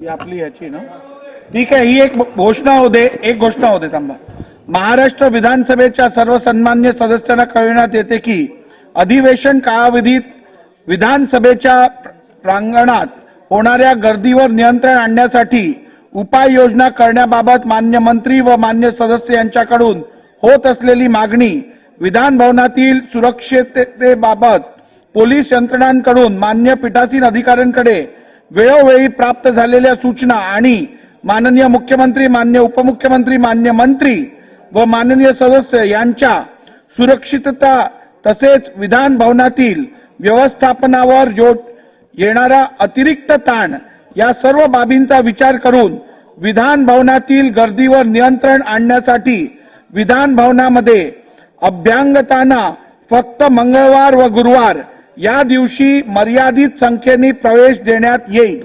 ही आपली याची ना. ठीक आहे ही एक घोषणा होते एक घोषणा होते थांबा. महाराष्ट्र विधानसभेच्या सर्व सन्मान्य सदस्यांना कळविण्यात येते की अधिवेशन कालावधीत विधानसभेच्या प्रांगणात होणाऱ्या गर्दीवर नियंत्रण आणण्यासाठी उपाययोजना करण्याबाबत मान्य मंत्री व मान्य सदस्य यांच्याकडून होत असलेली मागणी विधान भवनातील सुरक्षिततेबाबत पोलीस यंत्रणांकडून मान्य पीठासीन अधिकाऱ्यांकडे वेळोवेळी प्राप्त झालेल्या सूचना आणि माननीय मुख्यमंत्री मान्य उपमुख्यमंत्री मान्य मंत्री व माननीय सदस्य यांच्या सुरक्षितता तसेच विधान भवनातील व्यवस्थापनावर येणारा अतिरिक्त ताण या सर्व बाबींचा विचार करून विधान भवनातील गर्दीवर नियंत्रण आणण्यासाठी विधान भवनामध्ये अभ्यांगताना फक्त मंगळवार व गुरुवार या दिवशी मर्यादित संख्येने प्रवेश देण्यात येईल.